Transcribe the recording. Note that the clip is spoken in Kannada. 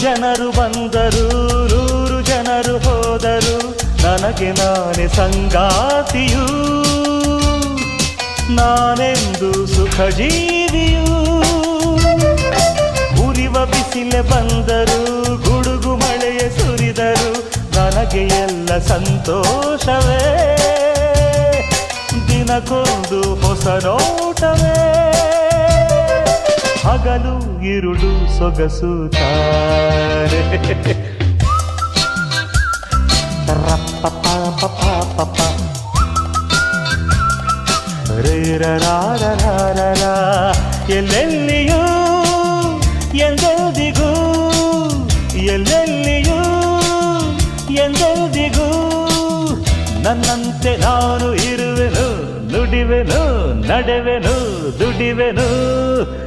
ಜನರು ಬಂದರು, ನೂರು ಜನರು ಹೋದರು. ನನಗೆ ನಾನೇ ಸಂಗಾತಿಯು. ನಾನೆಂದು ಸುಖ ಜೀವಿಯು ಉರಿವ ಬಿಸಿಲೆ ಬಂದರು, ಗುಡುಗು ಮಳೆಯ ಸುರಿದರು. ನನಗೆ ಎಲ್ಲ ಸಂತೋಷವೇ. ದಿನಕ್ಕೊಂದು ಹೊಸ ನೋಟವೇ. ಹಗಲು ಇರುಳು ಸೊಗಸು ತಾರೆ ಎಲ್ಲೆಲ್ಲಿಯೂ ಎಂದೆಂದಿಗೂ ಎಲ್ಲೆಲ್ಲಿಯೂ ಎಂದೆಂದಿಗೂ ನನ್ನಂತೆ ನಾನು ಇರುವೆನು ನುಡಿವೆನು ನಡೆವೆನು ದುಡಿವೆನು.